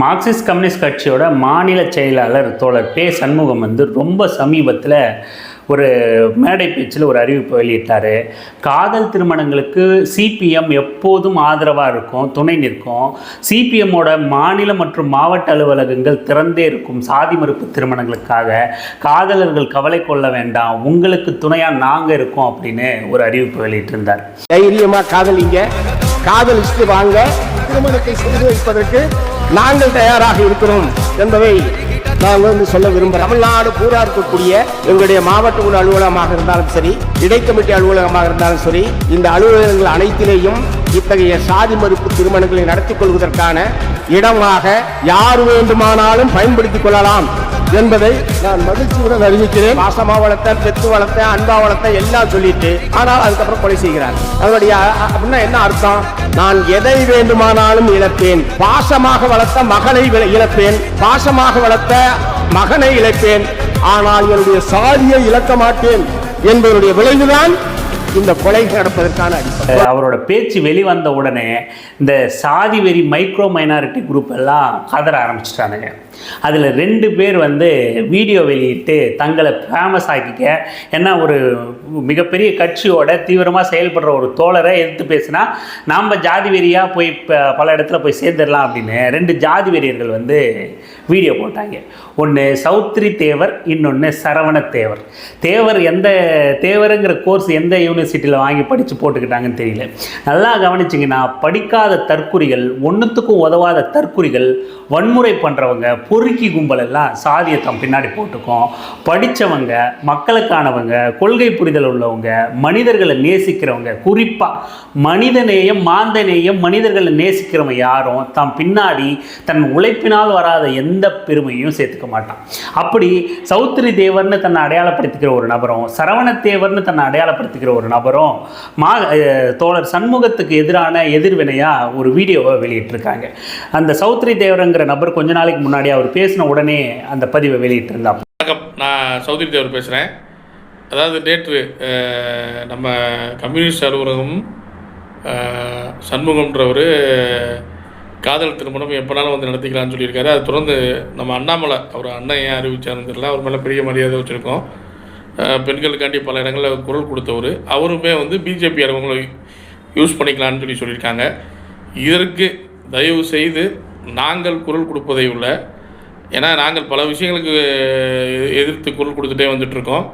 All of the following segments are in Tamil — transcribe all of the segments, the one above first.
மார்க்சிஸ்ட் கம்யூனிஸ்ட் கட்சியோட மாநில செயலாளர் தோழர் பே சண்முகம் வந்து ரொம்ப சமீபத்தில் ஒரு மேடை பேச்சில் ஒரு அறிவிப்பு வெளியிட்டார். காதல் திருமணங்களுக்கு சிபிஎம் எப்போதும் ஆதரவாக இருக்கும் துணை நிற்கும். சிபிஎம்மோட மாநில மற்றும் மாவட்ட அலுவலகங்கள் திறந்தே இருக்கும் சாதி மறுப்பு திருமணங்களுக்காக காதலர்கள் கவலை கொள்ள வேண்டாம் உங்களுக்கு துணையாக நாங்கள் இருக்கோம் அப்படின்னு ஒரு அறிவிப்பு வெளியிட்டிருந்தார். தைரியமாக காதலிங்க. காதலிச்சுட்டு வாங்க திருமணத்தை செய்து வைப்பதற்கு நாங்கள் தயாராக இருக்கிறோம் என்பதை நாங்கள் வந்து சொல்ல விரும்புகிறோம். தமிழ்நாடு பூரா இருக்கக்கூடிய எங்களுடைய மாவட்ட குழு அலுவலகமாக இருந்தாலும் சரி இடைக்கமிட்டி அலுவலகமாக இருந்தாலும் சரி இந்த அலுவலகங்கள் அனைத்திலேயும் இத்தகைய சாதி மறுப்பு திருமணங்களை நடத்திக் கொள்வதற்கான இடமாக யார் வேண்டுமானாலும் பயன்படுத்திக் கொள்ளலாம் என்பதை நான் மகிழ்ச்சியுடன் அறிவிக்கிறேன். பாசமா வளர்த்த பெத்து வளர்த்த அன்பா வளர்த்த எல்லாம் சொல்லிட்டு ஆனால் அதுக்கப்புறம் கொலை செய்கிறார். அதனுடைய அப்படின்னா என்ன அர்த்தம்? நான் எதை வேண்டுமானாலும் இழப்பேன். பாசமாக வளர்த்த மகனை இழப்பேன். பாசமாக வளர்த்த மகனை இழப்பேன். ஆனால் என்னுடைய சாதியை இழக்க மாட்டேன். என்பதனுடைய விளைவுதான் இந்த கொலை நடப்பதற்கான அடிப்படை. அவரோட பேச்சு வெளிவந்த உடனே இந்த சாதி வெறி மைக்ரோ மைனாரிட்டி குரூப் எல்லாம் கதற ஆரம்பிச்சிட்டானுங்க. அதில் ரெண்டு பேர் வந்து வீடியோ வெளியிட்டு தங்களை ஃபேமஸ் ஆக்கிக்க ஏன்னா ஒரு மிகப்பெரிய கட்சியோட தீவிரமாக செயல்படுற ஒரு தோழரை எதிர்த்து பேசினா நாம் ஜாதி வெறியாக போய் பல இடத்துல போய் சேர்ந்துடலாம் அப்படின்னு ரெண்டு ஜாதி வெறியர்கள் வந்து வீடியோ போட்டாங்க. ஒன்று சௌத்ரி தேவர் இன்னொன்று சரவண தேவர். தேவர் எந்த தேவருங்கிற கோர்ஸ் எந்த யூனிவர்சிட்டியில் வாங்கி படித்து போட்டுக்கிட்டாங்கன்னு தெரியல. நல்லா கவனிச்சிங்கன்னா படிக்காத தற்குறிகள் ஒன்றுத்துக்கும் உதவாத தற்குறிகள் வன்முறை பண்ணுறவங்க பொறுக்கி கும்பல் எல்லாம் சாதியை தம் பின்னாடி போட்டுக்கும். படித்தவங்க மக்களுக்கானவங்க கொள்கை புரிதல் உள்ளவங்க மனிதர்களை நேசிக்கிறவங்க குறிப்பாக மனிதநேயம் மாந்தநேயம் மனிதர்களை நேசிக்கிறவங்க யாரும் தம் பின்னாடி தன் உழைப்பினால் வராத எந்த பெருமையும் சேர்த்துக்க மாட்டான். அப்படி சௌத்ரி தேவர்னு தன்னை அடையாளப்படுத்திக்கிற ஒரு நபரும் சரவண தேவர்னு தன்னை அடையாளப்படுத்திக்கிற ஒரு நபரும் மா தோழர் சண்முகத்துக்கு எதிரான எதிர்வினையாக ஒரு வீடியோவை வெளியிட்டிருக்காங்க. அந்த சௌத்ரி தேவருங்கிற நபர் கொஞ்ச நாளைக்கு முன்னாடி அவர் பேசின உடனே அந்த பதிவை வெளியிட்டிருந்தா வணக்கம். நான் சௌத்ரி தேவர் பேசுகிறேன் அதாவது நேற்று நம்ம கம்யூனிஸ்ட் அலுவலகம் சண்முகம்ன்றவர் காதல் திருமணம் எப்போனாலும் வந்து நடத்திக்கலாம்னு சொல்லியிருக்காரு. அது தொடர்ந்து நம்ம அண்ணாமலை அவர் அண்ணன் ஏன் அறிவிச்சாருன்னு தெரியல. அவர் மேலே பெரிய மரியாதை வச்சுருக்கோம். பெண்களுக்காண்டி பல இடங்களில் குரல் கொடுத்தவர். அவருமே வந்து பிஜேபி அலுவலங்களை யூஸ் பண்ணிக்கலாம்னு சொல்லி சொல்லியிருக்காங்க. இதற்கு தயவு செய்து நாங்கள் குரல் கொடுப்பதை உள்ள ஏன்னா நாங்கள் பல விஷயங்களுக்கு எதிர்த்து குரல் கொடுத்துட்டே வந்துட்ருக்கோம்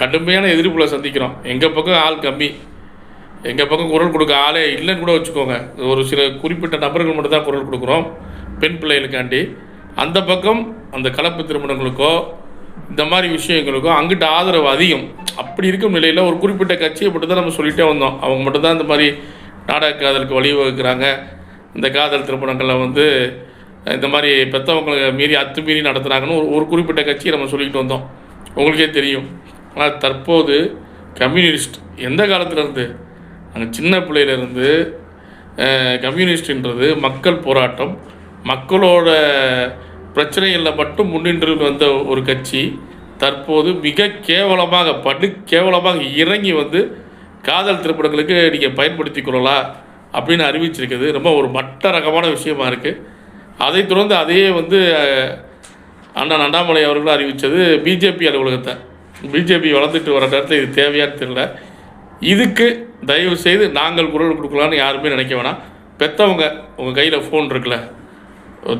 கடுமையான எதிர்ப்புல சந்திக்கிறோம். எங்கள் பக்கம் ஆள் கம்மி. எங்கள் பக்கம் குரல் கொடுக்க ஆளே இல்லைன்னு கூட வச்சுக்கோங்க. ஒரு சில குறிப்பிட்ட நபர்கள் மட்டும் தான் குரல் கொடுக்குறோம். பெண் பிள்ளைகளுக்காண்டி. அந்த பக்கம் அந்த கலப்பு திருமணங்களுக்கோ இந்த மாதிரி விஷயங்களுக்கோ அங்கிட்ட ஆதரவு அதிகம். அப்படி இருக்கும் நிலையில் ஒரு குறிப்பிட்ட கட்சியை மட்டும் தான் நம்ம சொல்லிகிட்டே வந்தோம். அவங்க மட்டும்தான் இந்த மாதிரி நாடக காதலுக்கு வழிவகுக்கிறாங்க. இந்த காதல் திருமணங்களில் வந்து இந்த மாதிரி பெற்றவங்களை மீறி அத்துமீறி நடத்துகிறாங்கன்னு ஒரு ஒரு குறிப்பிட்ட கட்சியை நம்ம சொல்லிக்கிட்டு வந்தோம். உங்களுக்கே தெரியும். ஆனால் தற்போது கம்யூனிஸ்ட் எந்த காலத்துலேருந்து நாங்கள் சின்ன பிள்ளையிலேருந்து கம்யூனிஸ்ட்ன்றது மக்கள் போராட்டம். மக்களோட பிரச்சனைகளில் மட்டும் முன்னின்று வந்த ஒரு கட்சி. தற்போது மிக கேவலமாக படு கேவலமாக இறங்கி வந்து காதல் திரைப்படங்களுக்கு நீங்கள் பயன்படுத்தி கொள்ளலாம் அப்படின்னு அறிவிச்சிருக்குது. ரொம்ப ஒரு மட்ட ரகமான விஷயமா இருக்குது அதை தொடர்ந்து அதையே வந்து அண்ணன் அண்ணாமலை அவர்களும் அறிவித்தது பிஜேபி அலுவலகத்தை. பிஜேபி வளர்ந்துட்டு வர நேரத்தில் இது தேவையான்னு தெரியல. இதுக்கு தயவு செய்து நாங்கள் குரல் கொடுக்கலான்னு யாருமே நினைக்க வேணாம். பெற்றவங்க உங்கள் கையில் ஃபோன் இருக்குல்ல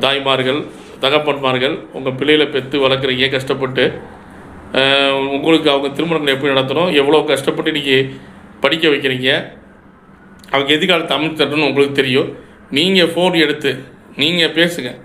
தாய்மார்கள் தகப்பன்மார்கள் உங்கள் பிள்ளைகளை பெற்று வளர்க்குறீங்க கஷ்டப்பட்டு உங்களுக்கு அவங்க திருமணங்கள் எப்படி நடத்தணும் எவ்வளோ கஷ்டப்பட்டு இன்றைக்கி படிக்க வைக்கிறீங்க அவங்க எதிர்காலத்தை அமைச்சு தரணும்னு உங்களுக்கு தெரியும். நீங்கள் ஃபோன் எடுத்து நீங்கள் பேசுங்கள்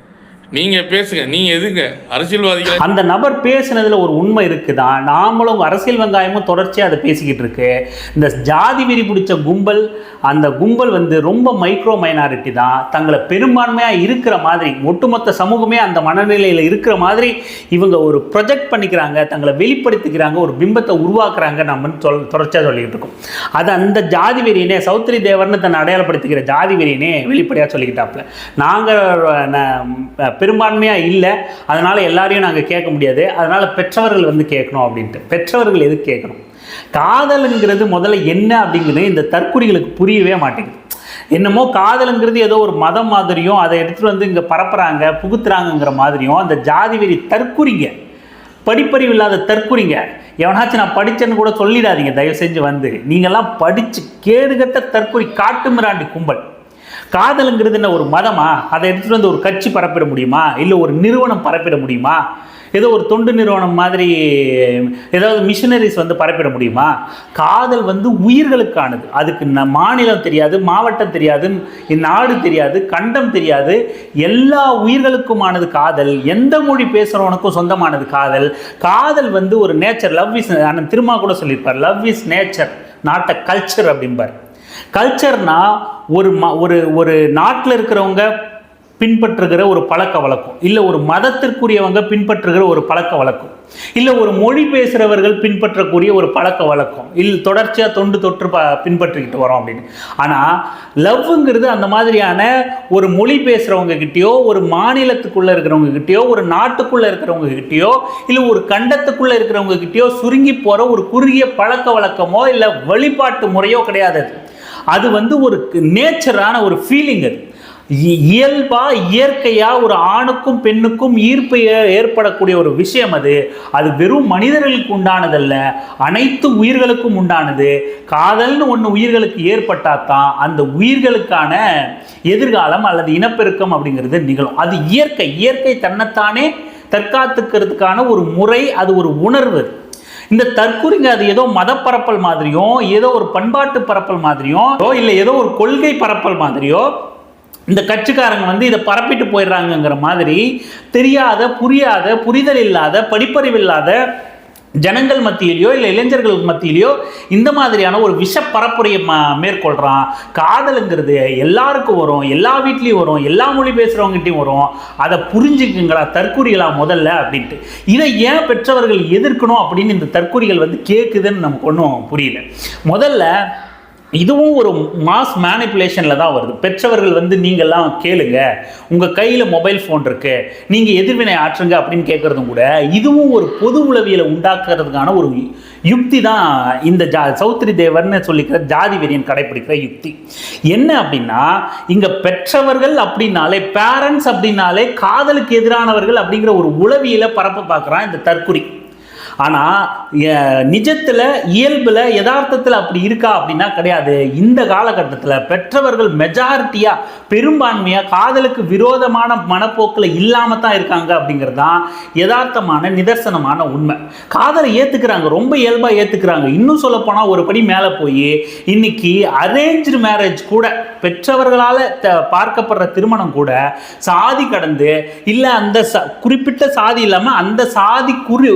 நீங்கள் பேசுங்க நீங்கள் எதுங்க? அரசியல்வாதி அந்த நபர் பேசுனதுல ஒரு உண்மை இருக்குதான் நாமளும் அரசியல் வெங்காயமும் தொடர்ச்சியாக அதை பேசிக்கிட்டு இருக்கு. இந்த ஜாதி வெறி பிடிச்ச கும்பல் அந்த கும்பல் வந்து ரொம்ப மைக்ரோ மைனாரிட்டி தான். தங்களை பெரும்பான்மையாக இருக்கிற மாதிரி ஒட்டுமொத்த சமூகமே அந்த மனநிலையில் இருக்கிற மாதிரி இவங்க ஒரு ப்ரொஜெக்ட் பண்ணிக்கிறாங்க தங்களை வெளிப்படுத்திக்கிறாங்க ஒரு பிம்பத்தை உருவாக்குறாங்க நம்ம சொல் தொடர்ச்சியாக சொல்லிக்கிட்டு இருக்கோம். அது அந்த ஜாதி வெறியனே சௌத்ரி தேவர்னு தன்னை அடையாளப்படுத்திக்கிற ஜாதி வெறியனே வெளிப்படையாக சொல்லிக்கிட்டாப்புல. நாங்கள் பெரும்பான்மையாக இல்லை. அதனால் எல்லாரையும் நாங்கள் கேட்க முடியாது. அதனால் பெற்றவர்கள் வந்து கேட்கணும் அப்படின்ட்டு. பெற்றவர்கள் எது கேட்கணும்? காதலுங்கிறது முதல்ல என்ன அப்படிங்கிறது இந்த தற்குறிகளுக்கு புரியவே மாட்டேங்குது. என்னமோ காதலுங்கிறது ஏதோ ஒரு மதம் மாதிரியும் அதை எடுத்துகிட்டு வந்து இங்கே பரப்புகிறாங்க புகுத்துறாங்கங்கிற மாதிரியும் அந்த ஜாதி வெறி தற்குறிங்க. படிப்பறிவு இல்லாத தற்குறிங்க. எவனாச்சும் நான் படித்தேன்னு கூட சொல்லிடாதீங்க தயவு செஞ்சு வந்து. நீங்கள்லாம் படித்து கேடுகட்ட தற்குறி காட்டு மிராண்டி கும்பல். காதலுங்கிறது என்ன ஒரு மதமா? அதை எடுத்துகிட்டு வந்து ஒரு கட்சி பரப்பிட முடியுமா? இல்லை ஒரு நிறுவனம் பரப்பிட முடியுமா? ஏதோ ஒரு தொண்டு நிறுவனம் மாதிரி ஏதாவது மிஷினரிஸ் வந்து பரப்பிட முடியுமா? காதல் வந்து உயிர்களுக்கானது. அதுக்கு ந மாநிலம் தெரியாது மாவட்டம் தெரியாது நாடு தெரியாது கண்டம் தெரியாது. எல்லா உயிர்களுக்குமானது காதல். எந்த மொழி பேசுகிறவனுக்கும் சொந்தமானது காதல். காதல் வந்து ஒரு நேச்சர் லவ் இஸ் அண்ணன் திருமா கூட சொல்லியிருப்பார் love is nature not a culture அப்படிம்பார். கல்ச்சர்னா ஒரு ம ஒரு ஒரு நாட்டில் இருக்கிறவங்க பின்பற்றுகிற ஒரு பழக்க வழக்கம். இல்லை ஒரு மதத்திற்குரியவங்க பின்பற்றுகிற ஒரு பழக்க வழக்கம். இல்லை ஒரு மொழி பேசுகிறவர்கள் பின்பற்றக்கூடிய ஒரு பழக்க வழக்கம். இல்லை தொடர்ச்சியாக தொண்டு தொற்று ப பின்பற்றிக்கிட்டு வரோம் அப்படின்னு. ஆனால் லவ்ங்கிறது அந்த மாதிரியான ஒரு மொழி பேசுகிறவங்க கிட்டேயோ ஒரு மாநிலத்துக்குள்ளே இருக்கிறவங்க கிட்டேயோ ஒரு நாட்டுக்குள்ளே இருக்கிறவங்க கிட்டேயோ இல்லை ஒரு கண்டத்துக்குள்ளே இருக்கிறவங்க கிட்டேயோ சுருங்கி போகிற ஒரு குறுகிய பழக்க வழக்கமோ இல்லை வழிபாட்டு முறையோ கிடையாது அது வந்து ஒரு நேச்சரான ஒரு ஃபீலிங் அது. இ- இயல்பா இயற்கையா ஒரு ஆணுக்கும் பெண்ணுக்கும் ஈர்ப்பு ஏற்படக்கூடிய ஒரு விஷயம் அது. அது வெறும் மனிதர்களுக்கு உண்டானதல்ல அனைத்து உயிர்களுக்கும் உண்டானது. காதல்னு ஒன்று உயிர்களுக்கு ஏற்பட்டா தான் அந்த உயிர்களுக்கான எதிர்காலம் அல்லது இனப்பெருக்கம் அப்படிங்கிறது நிகழும். அது இயற்கை இயற்கை தன்னைத்தானே தற்காத்துக்கிறதுக்கான ஒரு முறை அது ஒரு உணர்வு அது. இந்த தற்குறிங்க அது ஏதோ மத பரப்பல் மாதிரியும் ஏதோ ஒரு பண்பாட்டு பரப்பல் மாதிரியும் இல்லை ஏதோ ஒரு கொள்கை பரப்பல் மாதிரியோ இந்த கட்சிக்காரங்க வந்து இதை பரப்பிட்டு போயிடுறாங்கங்கிற மாதிரி தெரியாத புரியாத புரிதல் இல்லாத படிப்பறிவு இல்லாத ஜனங்கள் மத்தியிலையோ இல்லை இளைஞர்கள் மத்தியிலையோ இந்த மாதிரியான ஒரு விஷ பரப்புரையை ம மேற்கொள்கிறான் காதலுங்கிறது எல்லாருக்கும் வரும். எல்லா வீட்லேயும் வரும். எல்லா மொழி பேசுகிறவங்ககிட்டையும் வரும். அதை புரிஞ்சுக்குங்களா தற்குறிகளா முதல்ல அப்படின்ட்டு. இதை ஏன் பெற்றவர்கள் எதிர்க்கணும் அப்படின்னு இந்த தற்கூறிகள் வந்து கேட்குதுன்னு நமக்கு ஒன்றும் புரியல. முதல்ல இதுவும் ஒரு மாஸ் மேனிப்புலேஷனில் தான் வருது. பெற்றவர்கள் வந்து நீங்கள்லாம் கேளுங்க. உங்கள் கையில் மொபைல் ஃபோன் இருக்கு. நீங்கள் எதிர்வினை ஆற்றுங்க அப்படின்னு கேட்குறதும் கூட இதுவும் ஒரு பொது உளவியலை உண்டாக்குறதுக்கான ஒரு யுக்தி தான் இந்த ஜா சௌத்ரி தேவர்னு சொல்லிக்கிற ஜாதி வெறியன் கடைப்பிடிக்கிற யுக்தி. என்ன அப்படின்னா இங்கே பெற்றவர்கள் அப்படின்னாலே பேரண்ட்ஸ் அப்படின்னாலே காதலுக்கு எதிரானவர்கள் அப்படிங்கிற ஒரு உளவியலை பரப்ப பார்க்குறான் இந்த தற்குறி. ஆனால் நிஜத்தில் இயல்பில் யதார்த்தத்தில் அப்படி இருக்கா அப்படின்னா கிடையாது. இந்த காலகட்டத்தில் பெற்றவர்கள் மெஜாரிட்டியாக பெரும்பான்மையாக காதலுக்கு விரோதமான மனப்போக்கில் இல்லாமல் தான் இருக்காங்க அப்படிங்கிறது தான் யதார்த்தமான நிதர்சனமான உண்மை. காதலை ஏற்றுக்கிறாங்க ரொம்ப இயல்பாக ஏற்றுக்கிறாங்க இன்னும் சொல்லப்போனால் ஒரு படி மேலே போய் இன்னைக்கு அரேஞ்சு மேரேஜ் கூட பெற்றவர்களால் த பார்க்கப்படுற திருமணம் கூட சாதி கடந்து இல்லை அந்த குறிப்பிட்ட சாதி இல்லாமல் அந்த சாதி குறி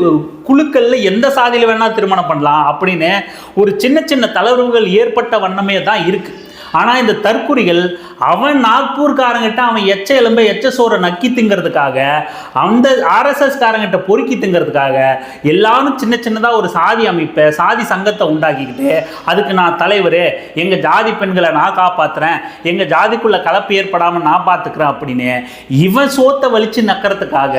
குழுக்களில் எந்த சாதியில் வேணால் திருமணம் பண்ணலாம் அப்படின்னு ஒரு சின்ன சின்ன தளர்வுகள் ஏற்பட்ட வண்ணமே தான் இருக்குது ஆனால் இந்த தற்குறிகள் அவன் நாக்பூர்காரங்கிட்ட அவன் எச்ச எலும்ப எச்ச சோரை நக்கி திங்கிறதுக்காக அந்த ஆர்எஸ்எஸ் காரங்கிட்ட பொறுக்கி திங்கிறதுக்காக எல்லாரும் சின்ன சின்னதாக ஒரு சாதி அமைப்பை சாதி சங்கத்தை உண்டாக்கிக்கிட்டு அதுக்கு நான் தலைவர் எங்கள் ஜாதி பெண்களை நான் காப்பாற்றுறேன் எங்கள் ஜாதிக்குள்ளே கலப்பு ஏற்படாமல் நான் பார்த்துக்கிறேன் அப்படின்னு இவன் சோத்தை வலிச்சு நக்கிறதுக்காக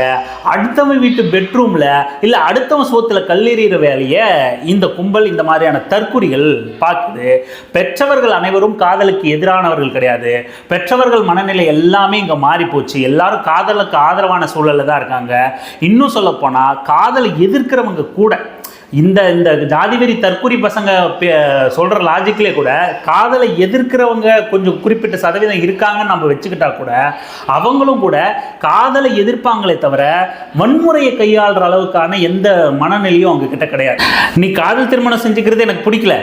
அடுத்தவன் வீட்டு பெட்ரூமில் இல்லை அடுத்தவன் சோத்தில் கல்லெறிகிற வேலையை இந்த கும்பல் இந்த மாதிரியான தற்குறிகள் பார்க்குது பெற்றவர்கள் அனைவரும் காதல் காதலுக்கு எதிரானவர்கள் கிடையாது. பெற்றவர்கள் மனநிலை எல்லாமே இங்கே மாறி போச்சு எல்லாரும் காதலுக்கு ஆதரவான சூழலில் தான் இருக்காங்க. இன்னும் சொல்லப்போனால் காதலை எதிர்க்கிறவங்க கூட இந்த இந்த ஜாதிவெறி தற்குறி பசங்க சொல்கிற சொல்ற கூட காதலை எதிர்க்கிறவங்க கொஞ்சம் குறிப்பிட்ட சதவீதம் இருக்காங்கன்னு நம்ம வச்சுக்கிட்டா கூட அவங்களும் கூட காதலை எதிர்ப்பாங்களே தவிர வன்முறையை கையாளுற அளவுக்கான எந்த மனநிலையும் அவங்க கிட்ட கிடையாது. நீ காதல் திருமணம் செஞ்சுக்கிறது எனக்கு பிடிக்கல.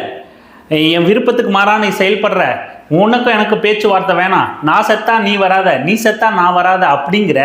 என் விருப்பத்துக்கு மாறா நீ செயல்படுற. உனக்கும் எனக்கு பேச்சுவார்த்தை வேணாம். நான் செத்தா நீ வராத நீ செத்தா நான் வராத அப்படிங்கிற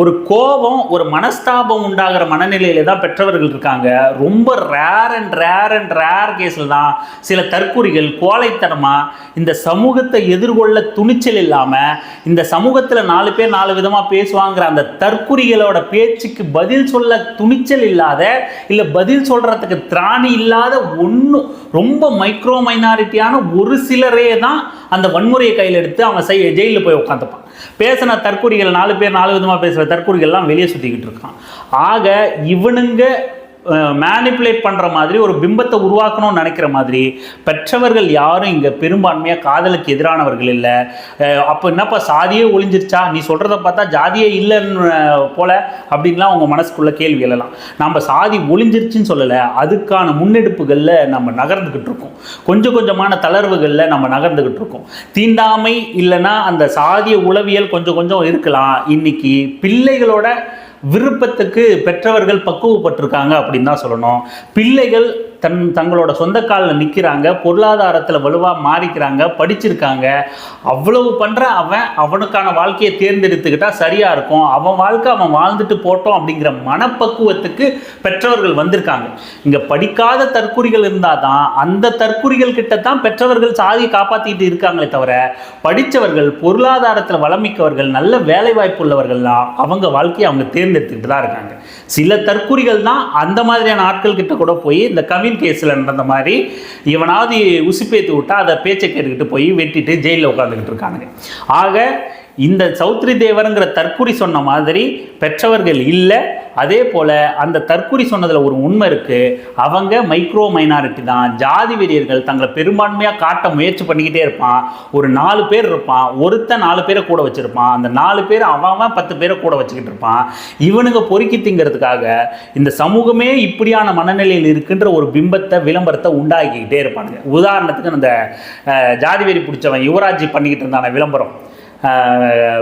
ஒரு கோபம் ஒரு மனஸ்தாபம் உண்டாகிற மனநிலையில தான் பெற்றவர்கள் இருக்காங்க. ரொம்ப rare and rare and rare கேஸில் தான் சில தற்கூறிகள் கோழைத்தனமாக இந்த சமூகத்தை எதிர்கொள்ள துணிச்சல் இல்லாமல் இந்த சமூகத்தில் நாலு பேர் நாலு விதமாக பேசுவாங்கிற அந்த தற்குறிகளோட பேச்சுக்கு பதில் சொல்ல துணிச்சல் இல்லாத இல்லை பதில் சொல்கிறதுக்கு திராணி இல்லாத ஒன்றும் ரொம்ப மைக்ரோ மைனாரிட்டியான ஒரு சிலரே தான் அந்த வன்முறையை கையில் எடுத்து அவன் செய் ஜெயிலில் போய் உட்காந்துப்பான் பேசின தற்கொலைகள் நாலு பேர் நாலு விதமாக பேசுகிற தற்கூரிகள்லாம் வெளியே சுற்றிக்கிட்டு இருக்கான். ஆக இவனுங்க மேனிப்புலேட் பண்ணுற மாதிரி ஒரு பிம்பத்தை உருவாக்கணும்னு நினைக்கிற மாதிரி பெற்றவர்கள் யாரும் இங்கே பெரும்பான்மையாக காதலுக்கு எதிரானவர்கள் இல்லை. அப்போ என்னப்பா சாதியே ஒளிஞ்சிருச்சா? நீ சொல்கிறத பார்த்தா ஜாதியே இல்லைன்னு போல அப்படின்லாம் அவங்க மனசுக்குள்ளே கேள்வி எழலாம். நம்ம சாதி ஒளிஞ்சிருச்சுன்னு சொல்லலை அதுக்கான முன்னெடுப்புகளில் நம்ம நகர்ந்துக்கிட்டு இருக்கோம். கொஞ்சம் கொஞ்சமான தளர்வுகளில் நம்ம நகர்ந்துக்கிட்டு இருக்கோம். தீண்டாமை இல்லைன்னா அந்த சாதிய உளவியல் கொஞ்சம் கொஞ்சம் இருக்கலாம். இன்னைக்கு பிள்ளைகளோட விருப்பத்துக்கு பெற்றவர்கள் பக்குவப்பட்டிருக்காங்க அப்படின்னு தான் சொல்லணும். பிள்ளைகள் தன் தங்களோட சொந்த காலில் நிற்கிறாங்க பொருளாதாரத்தில் வலுவாக மாறிக்கிறாங்க படிச்சிருக்காங்க. அவ்வளவு பண்ணுற அவன் அவனுக்கான வாழ்க்கையை தேர்ந்தெடுத்துக்கிட்டால் சரியாக இருக்கும். அவன் வாழ்க்கை அவன் வாழ்ந்துட்டு போட்டோம் அப்படிங்கிற மனப்பக்குவத்துக்கு பெற்றவர்கள் வந்திருக்காங்க. இங்கே படிக்காத தற்குறிகள் இருந்தால் தான் அந்த தற்குறிகள் கிட்ட தான் பெற்றவர்கள் சாதியை காப்பாற்றிட்டு இருக்காங்களே தவிர படித்தவர்கள் பொருளாதாரத்தில் வளமிக்கவர்கள் நல்ல வேலை வாய்ப்பு உள்ளவர்கள்லாம் அவங்க வாழ்க்கையை அவங்க தேர்ந்தெடுத்துக்கிட்டு தான் இருக்காங்க. சில தற்குறிகள் தான் அந்த மாதிரியான ஆட்கள் கிட்ட கூட போய் இந்த கவின் கேஸில் நடந்த மாதிரி இவனாவது உசுப்பேத்து விட்டா அதை பேச்சை கேட்டுக்கிட்டு போய் வெட்டிட்டு ஜெயிலில் உட்காந்துக்கிட்டு இருக்கானுங்க. ஆக இந்த சௌத்ரி தேவருங்கிற தற்குறி சொன்ன மாதிரி பெற்றவர்கள் இல்லை. அதே போல் அந்த தற்குறி சொன்னதில் ஒரு உண்மை இருக்குது அவங்க மைக்ரோ மைனாரிட்டி தான். ஜாதி வெறியர்கள் தங்களை பெரும்பான்மையாக காட்ட முயற்சி பண்ணிக்கிட்டே இருப்பான். ஒரு நாலு பேர் இருப்பான். ஒருத்தன் நாலு பேரை கூட வச்சுருப்பான். அந்த நாலு பேர் அவன் அவன் பத்து பேரை கூட வச்சுக்கிட்டு இருப்பான். இவனுங்க பொறுக்கி திங்கிறதுக்காக இந்த சமூகமே இப்படியான மனநிலையில் இருக்கின்ற ஒரு பிம்பத்தை விளம்பரத்தை உண்டாக்கிக்கிட்டே இருப்பானுங்க. உதாரணத்துக்கு அந்த ஜாதி வெறி பிடிச்சவன் யுவராஜ் பண்ணிக்கிட்டு இருந்தான விளம்பரம்.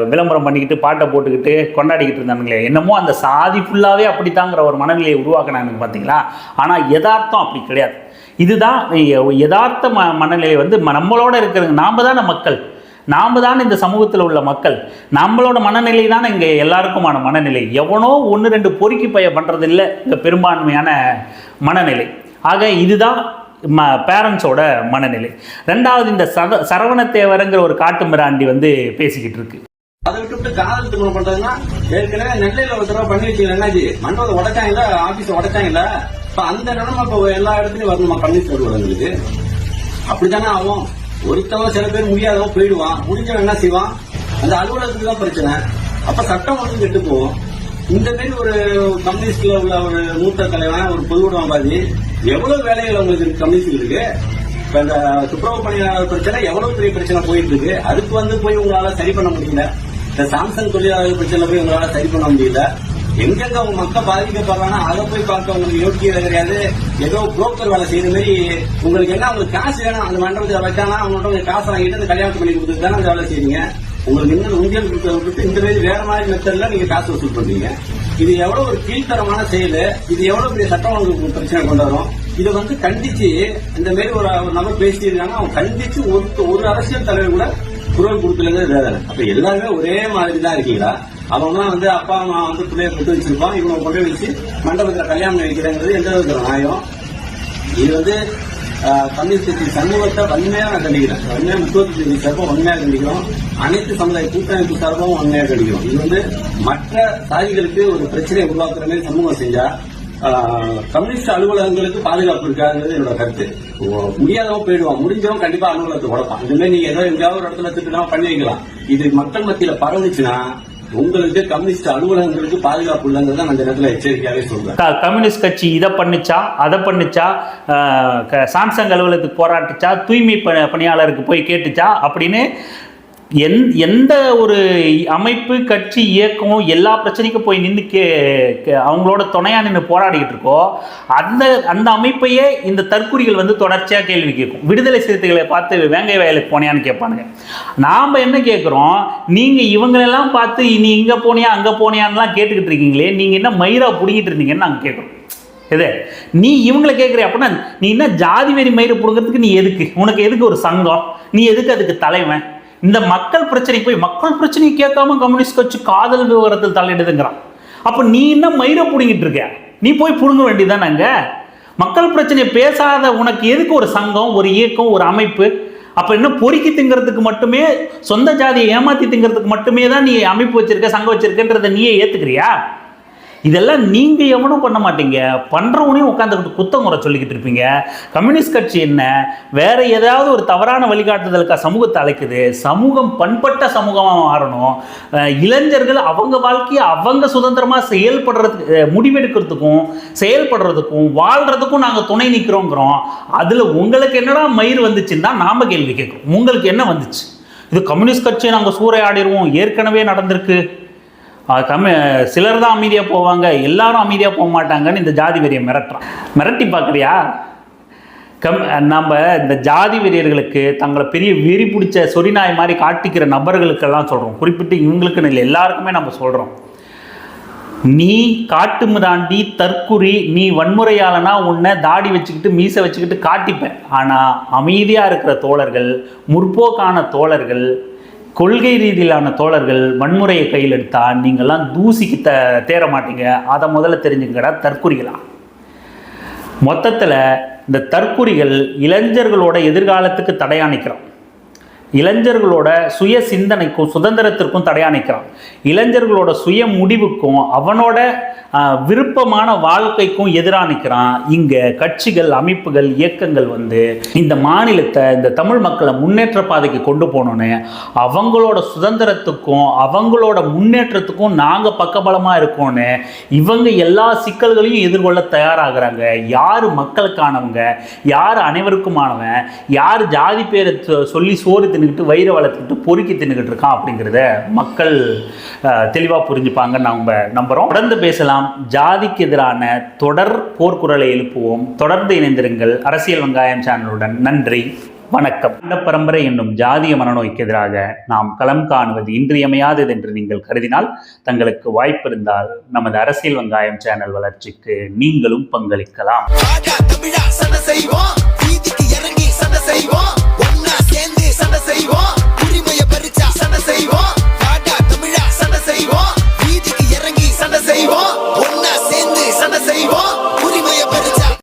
விளம்பரம் பண்ணிக்கிட்டு பாட்டை போட்டுக்கிட்டு கொண்டாடிக்கிட்டு இருந்தானுங்களே. என்னமோ அந்த சாதி ஃபுல்லாகவே அப்படித்தாங்கிற ஒரு மனநிலையை உருவாக்கினாங்க பார்த்தீங்களா ஆனால் யதார்த்தம் அப்படி கிடையாது. இதுதான் யதார்த்த ம மனநிலை வந்து ம- நம்மளோட இருக்கிறவங்க நாம் தானே மக்கள். நாம் தான் இந்த சமூகத்தில் உள்ள மக்கள். நம்மளோட மனநிலை தானே இங்கே எல்லாருக்குமான மனநிலை. எவனோ ஒன்று ரெண்டு பொறுக்கி பைய பண்ணுறது இல்லை பெரும்பான்மையான மனநிலை. ஆக இதுதான் ம பேரண்ட்ஸோட மனநிலை. ரெண்டாவது இந்த சத சரவணத்தேவருங்கிற ஒரு காட்டு மிராண்டி வந்து பேசிக்கிட்டு இருக்கு. அதை விட்டு காதல் திருமணம் பண்றதுன்னா ஏற்கனவே நெல்லையில ஒரு தடவை பண்ணி வச்சீங்க என்னாச்சு மண்டபத்தை உடைச்சாங்கல்ல ஆபீஸ் உடைச்சாங்கல்ல இப்ப அந்த நிலைமை இப்ப எல்லா இடத்துலயும் வரணுமா பன்னீர் உங்களுக்கு அப்படித்தானே ஆகும். ஒருத்தவன் சில பேர் முடியாதவன் போயிடுவான். முடிஞ்சவன் என்ன செய்வான்? அந்த அலுவலகத்துக்கு தான் பிரச்சனை. அப்ப சட்டம் ஒழுங்கு கெட்டு போவோம் இந்த மாதிரி ஒரு கம்யூனிஸ்ட்ல உள்ள ஒரு மூத்த தலைவன் ஒரு பொதுவுடம்பாதி எவ்வளவு வேலைகள் அவங்களுக்கு கம்யூனிஸ்ட் இருக்கு? இப்ப இந்த துப்புரவு பணியாளர் பிரச்சனை எவ்வளவு பெரிய பிரச்சனை போயிட்டு இருக்கு? அதுக்கு வந்து போய் உங்களால சரி பண்ண முடியல. இந்த சாம்சங் தொழிலாளர் பிரச்சனை போய் உங்களால சரி பண்ண முடியல. எங்கெங்க அவங்க மக்கள் பாதிக்கப்படுறாங்கன்னா அதை போய் பார்க்க உங்களுக்கு யோக்கியதை கிடையாது. ஏதோ புரோக்கர் வேலை செய்யற மாதிரி உங்களுக்கு என்ன உங்களுக்கு காசு வேணும். அந்த மண்டபத்தை வச்சானா அவங்கள்ட்ட காசு வாங்கிட்டு அந்த கல்யாணம் பண்ணி கொடுத்துட்டு தானே அந்த வேலை செய்றீங்க? உங்களுக்கு இன்னும் உங்கள் கொடுத்து இந்த மாதிரி வேற மாதிரி மெத்தட்ல நீங்க காசு வசூல் பண்றீங்க. இது எவ்வளவு ஒரு கீழ்த்தரமான செயல் இது எவ்வளவு பெரிய சட்டம் ஒழுங்கு பிரச்சனை கொண்டு வரும்? இதை வந்து கண்டிச்சு இந்த மாதிரி ஒரு நபர் பேசியிருக்காங்க அவங்க கண்டிச்சு ஒரு ஒரு அரசியல் தலைவர் கூட குரல் கொடுக்கலங்கிறது வேதனை. அப்ப எல்லாருமே ஒரே மாதிரி தான் இருக்கீங்களா? அவங்க வந்து அப்பா அம்மா வந்து பிள்ளைய கொண்டு வச்சிருப்பான் இவங்க கொண்டு வச்சு மண்டபத்தில் கல்யாணம் வைக்கிறாங்கிறது எந்த விதத்துல நியாயம்? இது வந்து தமிழ் சக்தி சமூகத்தை வன்மையாக கண்டிக்கிறேன் வன்மையா முக்கியத்துவ கட்சி சார்பாக வன்மையாக கண்டிக்கிறோம். அனைத்து சமுதாய கூட்டமைப்பு சார்பாகவும் வன்மையாக கண்டிக்கிறோம். இது வந்து மற்ற சாதிகளுக்கு ஒரு பிரச்சனையை உருவாக்குற மாதிரி சமூகம் செஞ்சா கம்யூனிஸ்ட் அலுவலகங்களுக்கு பாதுகாப்பு இருக்காதுங்கிறது என்னோட கருத்து. ஓ, முடியாதவன் போயிடுவான். முடிஞ்சவன் கண்டிப்பா அலுவலகத்தை உடப்பான். இந்த மாதிரி நீங்க ஏதோ எங்கேயாவது ஒரு இடத்துல திட்டம் பண்ணி வைக்கலாம் இது மக்கள் மத்தியில பரவுச்சுன்னா உங்களுக்கு கம்யூனிஸ்ட் அலுவலகங்களுக்கு பாதுகாப்பு இல்லைங்கிறத அந்த இடத்துல எச்சரிக்கையாகவே சொல்றேன். கம்யூனிஸ்ட் கட்சி இதை பண்ணுச்சா அதை பண்ணுச்சா ஆஹ் சாம்சங் அலுவலகத்துக்கு போராட்டுச்சா தூய்மை ப பணியாளருக்கு போய் கேட்டுச்சா அப்படின்னு எந் எந்த ஒரு அமைப்பு கட்சி இயக்கம் எல்லா பிரச்சனைக்கும் போய் நின்று கே கே- அவங்களோட துணையாக நின்று போராடிக்கிட்டு இருக்கோ அந்த அந்த அமைப்பையே இந்த தற்குறிகள் வந்து தொடர்ச்சியாக கேள்வி கேட்கும். விடுதலை சிறுத்தைகளை பார்த்து வேங்கை வயலுக்கு போனியான்னு கேட்பானுங்க. நாம் என்ன கேட்குறோம்? நீங்கள் இவங்களெல்லாம் பார்த்து நீ இங்கே போனியா அங்கே போனியான்லாம் கேட்டுக்கிட்டு இருக்கீங்களே நீங்கள் என்ன மயிரா பிடிக்கிட்டு இருந்தீங்கன்னு நாங்கள் கேட்குறோம். இது நீ இவங்களை கேட்குற அப்படின்னா நீ என்ன ஜாதி வெறி மயிறு பிடுங்கிறதுக்கு நீ எதுக்கு? உனக்கு எதுக்கு ஒரு சங்கம்? நீ எதுக்கு அதுக்கு தலைவன்? இந்த மக்கள் பிரச்சனைக்கு போய் மக்கள் பிரச்சனையை கேட்காம கம்யூனிஸ்ட் கட்சி காதல் விவகாரத்தில் தலையிடுதுங்கிறான். அப்போ நீ என்ன மயிரை பிடுங்கிட்டு இருக்க? நீ போய் பிடுங்க வேண்டியதானங்க மக்கள் பிரச்சனையை பேசாத உனக்கு எதுக்கு ஒரு சங்கம் ஒரு இயக்கம் ஒரு அமைப்பு? அப்போ என்ன பொறுக்கி திங்கிறதுக்கு மட்டுமே சொந்த ஜாதியை ஏமாத்தி திங்கிறதுக்கு மட்டுமே தான் நீ அமைப்பு வச்சிருக்க சங்கம் வச்சிருக்கன்றதை நீயே ஏத்துக்கிறியா? இதெல்லாம் நீங்கள் எவனும் பண்ண மாட்டீங்க. பண்ணுறவனையும் உட்காந்துக்கிட்டு குத்தம் முறை சொல்லிக்கிட்டு இருப்பீங்க. கம்யூனிஸ்ட் கட்சி என்ன? வேற ஏதாவது ஒரு தவறான வழிகாட்டுதலுக்காக சமூகத்தை அழைக்குது. சமூகம் பண்பட்ட சமூகமாக மாறணும். இளைஞர்கள் அவங்க வாழ்க்கையை அவங்க சுதந்திரமாக செயல்படுறதுக்கு முடிவெடுக்கிறதுக்கும் செயல்படுறதுக்கும் வாழ்கிறதுக்கும் நாங்கள் துணை நிற்கிறோங்கிறோம் அதில் உங்களுக்கு என்னடா மயிர் வந்துச்சுன்னு தான் கேள்வி கேட்குறோம். உங்களுக்கு என்ன வந்துச்சு? இது கம்யூனிஸ்ட் கட்சியை நாங்கள் சூறையாடிடுவோம் ஏற்கனவே நடந்திருக்கு. கம்மி சிலர் தான் அமைதியாக போவாங்க எல்லாரும் அமைதியாக போக மாட்டாங்கன்னு இந்த ஜாதி வெறியை மிரட்டுறான். மிரட்டி பார்க்குறியா? கம் நம்ம இந்த ஜாதி வெறியர்களுக்கு தங்களை பெரிய வெறி பிடிச்ச சொரிநாய் மாதிரி காட்டிக்கிற நபர்களுக்கெல்லாம் சொல்கிறோம் குறிப்பிட்டு இவங்களுக்குன்னு இல்லை எல்லாருக்குமே நம்ம சொல்கிறோம் நீ காட்டு மிராண்டி தற்குறி நீ வன்முறையாளனா உன்னை தாடி வச்சுக்கிட்டு மீசை வச்சுக்கிட்டு காட்டிப்பேன் ஆனால் அமைதியாக இருக்கிற தோழர்கள் முற்போக்கான தோழர்கள் கொள்கை ரீதியிலான தோழர்கள் வன்முறையை கையில் எடுத்தால் நீங்கள்லாம் தூசிக்கு த தேர மாட்டீங்க அதை முதல்ல தெரிஞ்சுக்கடா தற்குறிகளாம் மொத்தத்தில் இந்த தற்குறிகள் இளைஞர்களோட எதிர்காலத்துக்கு தடையாணிக்கிறோம் இளைஞர்களோட சுய சிந்தனைக்கும் சுதந்திரத்திற்கும் தடையாக நிற்கிறான் இளைஞர்களோட சுய முடிவுக்கும் அவனோட விருப்பமான வாழ்க்கைக்கும் எதிராக நிற்கிறான் இங்கே கட்சிகள் அமைப்புகள் இயக்கங்கள் வந்து இந்த மாநிலத்தை இந்த தமிழ் மக்களை முன்னேற்ற பாதைக்கு கொண்டு போகணுன்னு அவங்களோட சுதந்திரத்துக்கும் அவங்களோட முன்னேற்றத்துக்கும் நாங்கள் பக்கபலமாக இருக்கோன்னு இவங்க எல்லா சிக்கல்களையும் எதிர்கொள்ள தயாராகிறாங்க. யார் மக்களுக்கானவங்க யார் அனைவருக்குமானவன் யார் ஜாதி பேரை சொ- சொல்லி சோறு தின்னுக்கிட்டு வயிறை வளர்த்துக்கிட்டு பொறுக்கி தின்னுக்கிட்டு இருக்கான் அப்படிங்கிறத மக்கள் தெளிவாக புரிஞ்சுப்பாங்கன்னு நம்ம நம்புகிறோம் தொடர்ந்து பேசலாம். ஜாதிக்கு எதிரான தொடர் போர்க்குரலை எழுப்புவோம். தொடர்ந்து இணைந்திருங்கள். அரசியல் வெங்காயம் சேனலுடன் நன்றி. வணக்கம். இந்த பரம்பரை என்னும் ஜாதிய மனநோய்க்கு எதிராக நாம் களம் காணுவது இன்றியமையாதது என்று நீங்கள் கருதினால் தங்களுக்கு வாய்ப்பு இருந்தால் நமது அரசியல் வெங்காயம் சேனல் வளர்ச்சிக்கு நீங்களும் பங்களிக்கலாம். செய்வோம். を